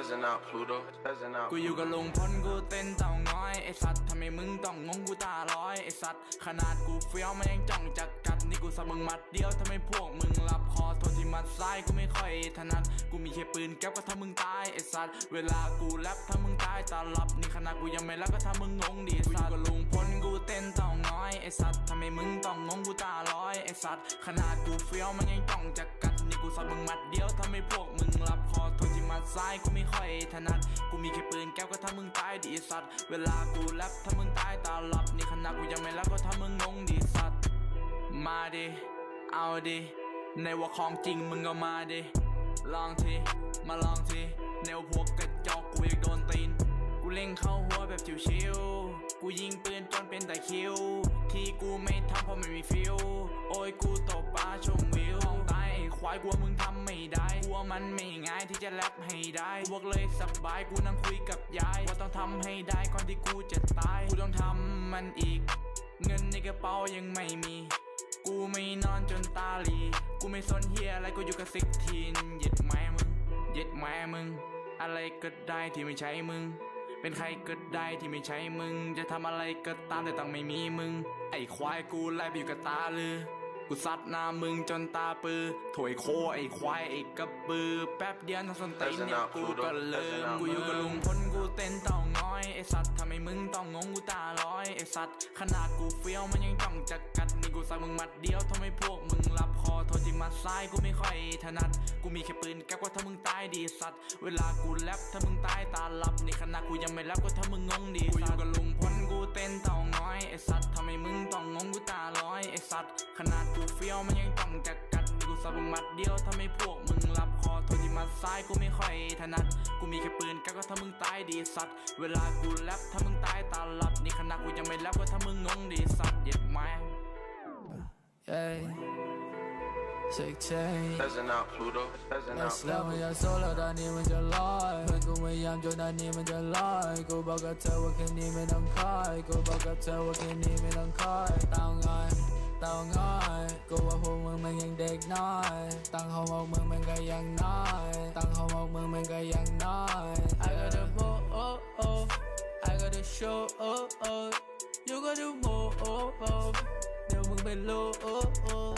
Peasant out, Pluto. Peasant out. กูอยู่กับลุงพลกูเต้นเต่าง้อยไอสัตว์ทำไมมึงต้องงงกูตาลอยไอสัตว์ขนาดกูเฟี้ยวมันยังจ้องจะกัดนี่กูสับมึงมัดเดียวทำไมพวกมึงหลับคอโทษที่มัดซ้ายกูไม่ค่อยถนัดกูมีแค่ปืนแก๊ปก็ทำมึงตายไอสัตว์เวลากูแรปถ้ามึงตายตาหลับนี่ขนาดกูยังไม่รับก็ทำมึงงงดิกูอยู่กับลุงพลกูเต้นเต่าง้อยไอสัตว์ทำไมมึงต้องงงกูตาลอยไอสัตว์ขนาดกูเฟี้ยวมันยังจ้องจะกัด นี่กูสับมึงมัดเดียวทำไมพวกมึงหลับคอทษที่มัดซ้ายกูไม่ค่อยถนัด กูมีแค่ปืนแก๊ปก็ทำมึงตายดิไอ้สัตว์ เวลากูแรปถ้ามึงตายตาหลับนี่ขนาดกูยังไม่รับก็ทำมึงงงดิสัตว์ มาดิเอาดิในว่าของจริงมึงก็มาดิลองทีมาลองทีแนวพวกกระจอกกูอยากโดนตีนกูเล็งเข้าหัวแบบชิวๆกูยิงปืนจนเป็นแต่คิว ที่กูไม่ทำเพราะไม่มีฟิลโอ้ยกูตบปลาชมวิว ควายกลัวมึงทำไม่ได้กลัวมันไม่ง่ายที่จะแรปให้ได้พวกเลยสบายกูนั่งคุยกับยายว่าต้องทำให้ได้ก่อนที่กูจะตายกูต้องทำมันอีก เงินในกระเป๋ายังไม่มี กูไม่นอนจนตาหลี กูไม่สนเฮียอะไรกูอยู่กับซิกทีนเย็ดแม่มึงเย็ดแม่มึง อะไรก็ได้ที่ไม่ใช่มึงเป็นใครก็ได้ที่ไม่ใช่มึง จะทำอะไรก็ตามแต่ต้องไม่มีมึง ไอ้ควายกูไล่ไปอยู่กับตาลือ กูซัดหน้ามึงจนตาปือถวยโคไอ้ควายไอ้กระบือ แป๊บเดียวนะสนตีนเนี่ยกูก็เลิมกูอยู่กับลุงพลกูเต้นเต่าง้อยไอ้สัตว์ทำไมมึงต้องงงกูตาลอยไอ้สัตว์ขนาดกูเฟี้ยวมันยังจ้องจะกัดนี่กูใส่มึงมัดเดียวทำไมพวกมึงรับคอโทษที่มัดซ้ายกูไม่ค่อยถนัด กูมีแค่ปืนแก๊ปว่าถ้ามึงตายดีสัตว์เวลากูแรปถ้ามึงตายตาหลับนี่ขนาดกูยังไม่รับก็ถ้ามึงงง ยวมันยังต้องกัดกัดนี่กูสับมัดเดียวถ้าไม่พวกมึงรับคอโทจิมัดซ้ายกูไม่ค่อยถนัด กูมีแค่ปืนก็ถ้ามึงตายดีสัตว์ เวลากูแลบถ้ามึงตายตาหลับ นี่ขนาดกูยังไม่แลบก็ถ้ามึงงงดีสัตว์เด็ดไม้ 16 Doesn't out Pluto Doesn't out แล้วมันยังโซลตอนนี้มันจะลอยเพื่อนกูพยายามจนตอนนี้มันจะลอยกูบอกกับเธอว่าแค่นี้ไม่ต้องคอยกูบอกกับเธอว่าแค่นี้ไม่ต้องคอย เขาบอกมึงมันก็ยังน้อย I got the more, oh oh I got the show, oh oh You got the more, oh oh เดี๋ยวมึงเป็นโลโอ้